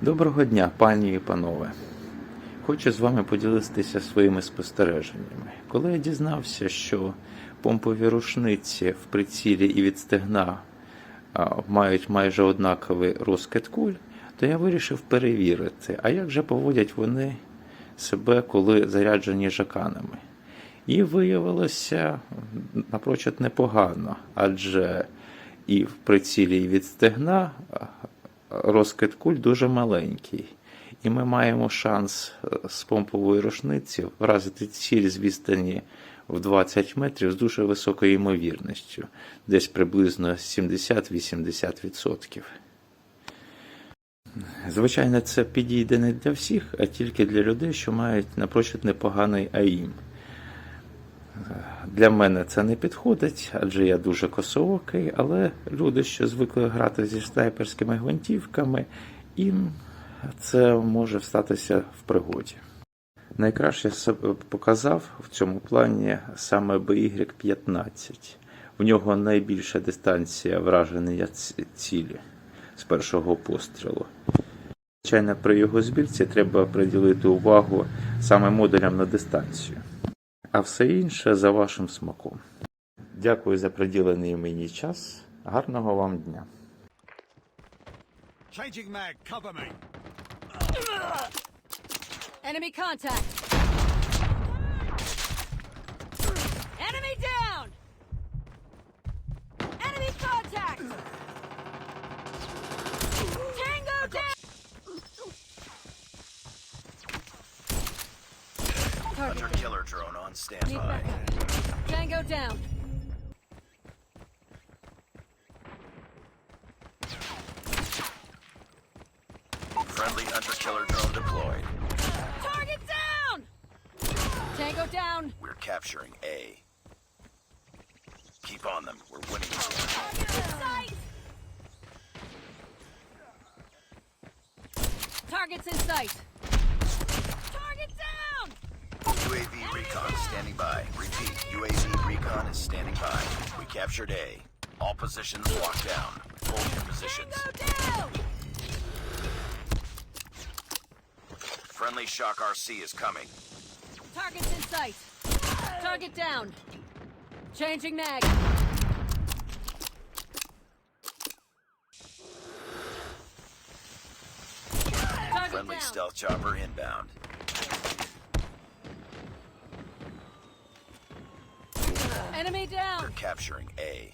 Доброго дня, пані і панове. Хочу з вами поділитися своїми спостереженнями. Коли я дізнався, що помпові рушниці в прицілі і від стегна мають майже однаковий розкид куль, то я вирішив перевірити, а як же поводять вони себе, коли заряджені жаканами. І виявилося напрочуд непогано, адже і в прицілі від стегна а, розкид куль дуже маленький. І ми маємо шанс е, з помпової рушниці вразити ціль з відстані в 20 метрів з дуже високою ймовірністю, десь приблизно 70-80%. Звичайно, це підійде не для всіх, а тільки для людей, що мають напрочуд непоганий АІМ. Для мене це не підходить, адже я дуже косоокий, але люди, що звикли грати зі снайперськими гвинтівками, їм це може статися в пригоді. Найкраще себе показав в цьому плані саме BY-15. В нього найбільша дистанція враження цілі з першого пострілу. Звичайно, при його збірці треба приділити увагу саме модулям на дистанцію а все інше за вашим смаком. Дякую за приділений мені час. Гарного вам дня. Changing mag, cover me. Enemy contact! Hunter killer drone on standby. Tango down. Friendly hunter killer drone deployed. Target down! Tango down. We're capturing A. Keep on them. We're winning this one. Target in sight! Targets in sight. Target down! UAV recon standing by. Repeat. UAV recon is standing by. We captured A. All positions locked down. Hold your positions. Friendly shock RC is coming. Targets in sight. Target down. Changing mag. Target Friendly down. stealth chopper inbound. Enemy We're capturing A.